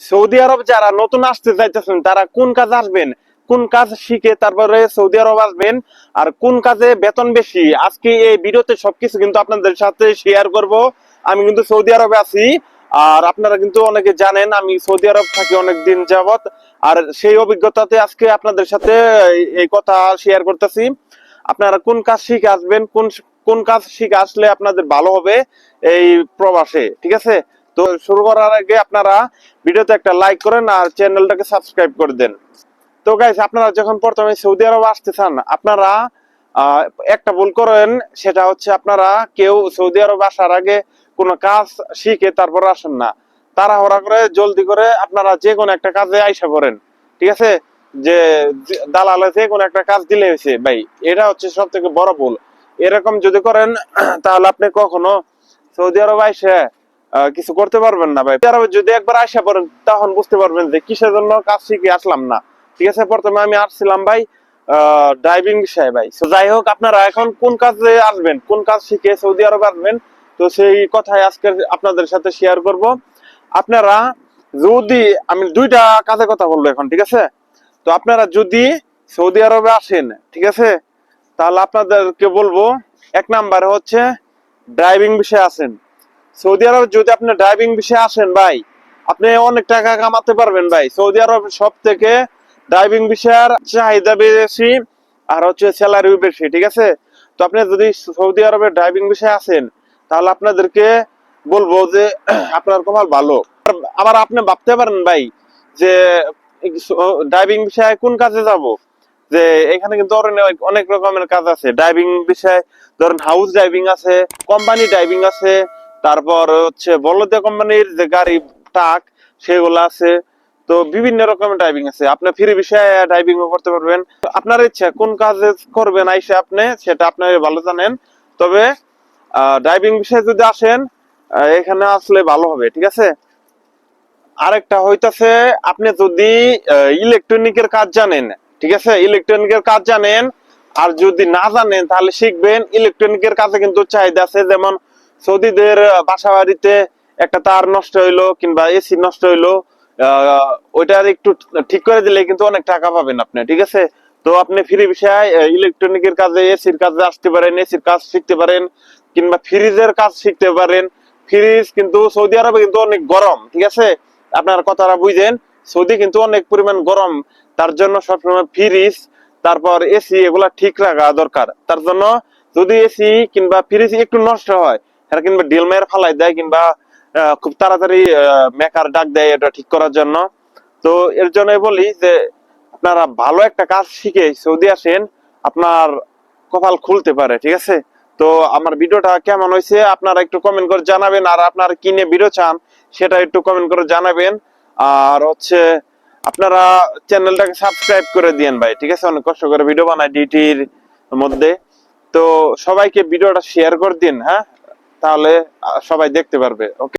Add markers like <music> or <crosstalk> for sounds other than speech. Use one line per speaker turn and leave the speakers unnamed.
Saudi আরব যারা নতুন আসতে চাইতেছেন, তারা কোন কাজ আসবেন? কোন কাজ শিখে তারপরে সৌদি আরব আসবেন? আর কোন কাজে বেতন বেশি? আজকে এই ভিডিওতে সবকিছু কিন্তু আপনাদের সাথে শেয়ার করব। আমি কিন্তু সৌদি আরবে আছি, আর আপনারা কিন্তু অনেকে জানেন, আমি সৌদি আরব থাকি অনেক দিন যাবত আর সেই অভিজ্ঞতাতে আজকে আপনাদের সাথে এই কথা শেয়ার করতেছি। আপনারা কোন কাজ শিখে আসবেন? কোন কোন কাজ শিখে আসলে আপনাদের ভালো হবে এই প্রবাসে, ঠিক আছে? তো শুরু করার আগে আপনারা ভিডিওতে একটা লাইক করেন আর চ্যানেলটাকে সাবস্ক্রাইব করে দেন। তো গাইস আপনারা যখন প্রথমে সৌদি আরব আসতে চান, আপনারা একটা ভুল করেন, সেটা হচ্ছে আপনারা কেউ সৌদি আরব আসার আগে কোনো কাজ শিখে তারপর আসেন না। তাড়াহুড়া করে, জলদি করে আপনারা যে কোনো একটা কাজে আইসা করেন ঠিক আছে? যে দালালে যে কোনো একটা কাজ দিলে হয়েছে, ভাই, এটা হচ্ছে সব থেকে বড় ভুল। এরকম যদি করেন, তাহলে আপনি কখনো সৌদি আরব আইসে কিছু করতে পারবেন না ভাই। সৌদি যদি একবার আইসা পড়েন, তখন বুঝতে পারবেন যে কিসের জন্য কাজ শিখে আসলাম না। ঠিক আছে, প্রথমে আমি আসছিলাম ভাই ড্রাইভিং বিষয়ে ভাই। যাই হোক, আপনারা এখন কোন কাজে আসবেন? কোন কাজ শিখে সৌদি আরব আসবেন? তো সেই কথাই আজকে আপনাদের সাথে শেয়ার করব। আপনারা যদি, আমি দুইটা কাজের কথা বলব এখন, ঠিক আছে? তো আপনারা যদি সৌদি আরবে আসেন, ঠিক আছে? তাহলে আপনাদেরকে বলব, এক নাম্বার হচ্ছে ড্রাইভিং বিষয়ে আসেন। সৌদি আরব যদি আপনি ড্রাইভিং বিষয়ে আসেন ভাই, আপনি অনেক টাকা কামাতে পারবেন ভাই। সৌদি আরব সব থেকে ড্রাইভিং বিষয়ের চাহিদা বেশি আর হচ্ছে স্যালারিও বেশি, ঠিক আছে? তো আপনি যদি সৌদি আরবে ড্রাইভিং বিষয়ে আসেন, তাহলে আপনাদেরকে বলব যে <clears throat> আপনার কপাল ভালো। আবার আপনি ভাবতে পারেন ভাই, যে ড্রাইভিং বিষয়ে কোন কাজে যাব? যে এখানে কিন্তু অনেক রকমের কাজ আছে। ড্রাইভিং বিষয়ে ধরেন হাউস ড্রাইভিং আছে কোম্পানি ড্রাইভিং আছে তারপর হচ্ছে বলদে কোম্পানির যে গাড়ি ট্রাক সেগুলো আছে। তো বিভিন্ন রকমের ড্রাইভিং আছে। আপনি ফ্রি বিষয়ে ড্রাইভিং করতে পারবেন। আপনার ইচ্ছা, কোন কাজে করবেন আইসে আপনি, সেটা আপনি ভালো জানেন। তবে ড্রাইভিং বিষয়ে যদি আসেন এখানে আসলে ভালো হবে, ঠিক আছে? আরেকটা হইতাছে, আপনি যদি ইলেকট্রনিকের কাজ জানেন, ঠিক আছে? ইলেকট্রনিকের কাজ জানেন, আর যদি না জানেন, তাহলে শিখবেন। ইলেকট্রনিকের কাজে কিন্তু চাহিদা আছে, যেমন সৌদিদের বাসা বাড়িতে একটা তার নষ্ট হইল কিংবা এসি নষ্ট হইল ওইটার একটু ঠিক করে দিলে কিন্তু অনেক টাকা পাবেন আপনি, ঠিক আছে? তো আপনি ফ্রি বিষয়ে ইলেকট্রনিকের কাজে, এসির কাজে আসতে পারেন, এসির কাজ শিখতে পারেন, কিংবা ফ্রিজের কাজ শিখতে পারেন। ফ্রিজ কিন্তু সৌদি আরবে কিন্তু অনেক গরম, ঠিক আছে? আপনার কথাটা বুঝেন, সৌদি কিন্তু অনেক পরিমাণ গরম, তার জন্য সবসময় ফ্রিজ, তারপর এসি এগুলা ঠিক রাখা দরকার। তার জন্য যদি এসি কিংবা ফ্রিজ একটু নষ্ট হয় এটা কিংবা ডিল মেয়ের ফালাই দেয় কিংবা খুব তাড়াতাড়ি মেকার ডাক দেয় এটা ঠিক করার জন্য। তো এর জন্য বলি যে, আপনারা ভালো একটা কাজ শিখে সৌদি আসেন, আপনার কপাল খুলতে পারে, ঠিক আছে? তো আমার ভিডিওটা কেমন হয়েছে আপনারা একটু কমেন্ট করে জানাবেন, আর আপনারা কিনে ভিডিও চান সেটা একটু কমেন্ট করে জানাবেন। আর হচ্ছে, আপনারা চ্যানেলটাকে সাবস্ক্রাইব করে দিয়েন ভাই, ঠিক আছে? অনেক কষ্ট করে ভিডিও বানাই ডিটির মধ্যে। তো সবাইকে ভিডিওটা শেয়ার করে দিন হ্যাঁ? তাহলে সবাই দেখতে পারবে ওকে